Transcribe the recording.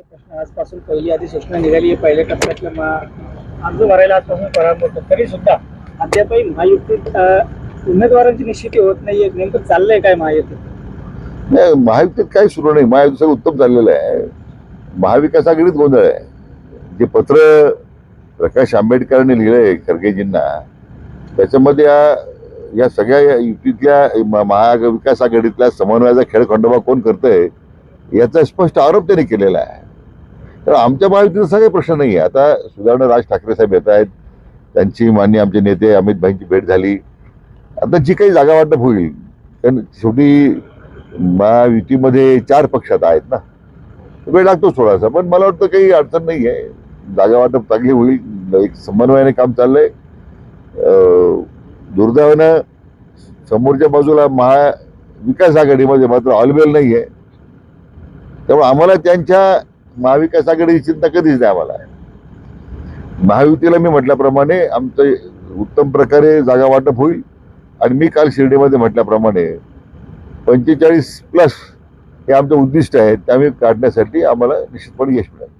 प्रश्न आजपासून पहिली अधिसूचना निघाली आहे पहिल्या टप्प्यातलं अर्ज भरायला आजपासून प्रारंभ होतो तरी सुद्धा अद्यापही महायुतीत उमेदवारांची निश्चिती होत नाहीये. नेमकं चाललंय काय महायुतीत नाही महायुतीत काही सुरू नाही. महायुती सगळं उत्तम चाललेलं आहे. महाविकास आघाडीत गोंधळ आहे. जे पत्र प्रकाश आंबेडकरांनी लिहिलंय खरगेजींना त्याच्यामध्ये या या सगळ्या युतीतल्या महाविकास आघाडीतल्या समन्वयाचा खेळ खंडोबा कोण करतंय याचा स्पष्ट आरोप त्यांनी केलेला आहे. तर आमच्या महायुतीचा सगळे प्रश्न नाही आहे आता सुधारणा राज ठाकरे साहेब येत आहेत. त्यांची मान्य आमचे नेते अमित भाईंची भेट झाली. आता जी काही जागा वाटप होईल कारण शेवटी महायुतीमध्ये चार पक्ष आता आहेत ना. वेळ लागतो थोडासा पण मला वाटतं काही अडचण नाही आहे जागा वाटप चांगली होईल एक समन्वयाने काम चाललंय. दुर्दैवानं समोरच्या बाजूला महाविकास आघाडीमध्ये मात्र ऑलबेल नाही आहे त्यामुळे आम्हाला त्यांच्या महाविकास आघाडीची चिंता कधीच नाही मला महायुतीला मी म्हटल्याप्रमाणे आमचं उत्तम प्रकारे जागा वाटप होईल. आणि मी काल शिर्डीमध्ये म्हटल्याप्रमाणे पंचेचाळीस प्लस हे आमचं उद्दिष्ट आहे ते आम्ही काढण्यासाठी आम्हाला निश्चितपणे यश मिळेल.